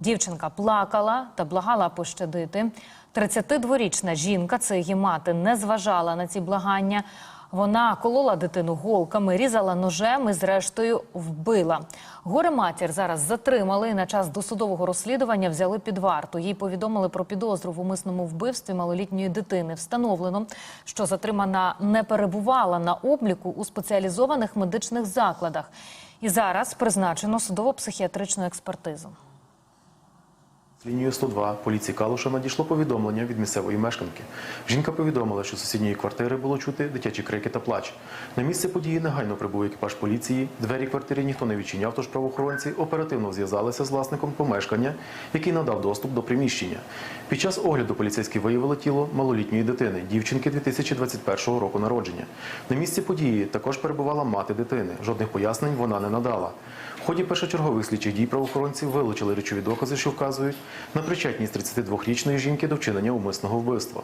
Дівчинка плакала та благала пощадити. 32-річна жінка, це її мати, не зважала на ці благання. Вона колола дитину голками, різала ножем і, зрештою, вбила. Горе матір зараз затримали і на час досудового розслідування взяли під варту. Їй повідомили про підозру в умисному вбивстві малолітньої дитини. Встановлено, що затримана не перебувала на обліку у спеціалізованих медичних закладах. І зараз призначено судово-психіатричну експертизу. З лінією 102 поліції Калуша надійшло повідомлення від місцевої мешканки. Жінка повідомила, що з сусідньої квартири було чути дитячі крики та плач. На місце події негайно прибув екіпаж поліції. Двері квартири ніхто не відчиняв, тож правоохоронці оперативно зв'язалися з власником помешкання, який надав доступ до приміщення. Під час огляду поліцейські виявили тіло малолітньої дитини, дівчинки 2021 року народження. На місці події також перебувала мати дитини. Жодних пояснень вона не надала. В ході першочергових слідчих дій правоохоронці вилучили речові докази, що вказують на причетність 32-річної жінки до вчинення умисного вбивства.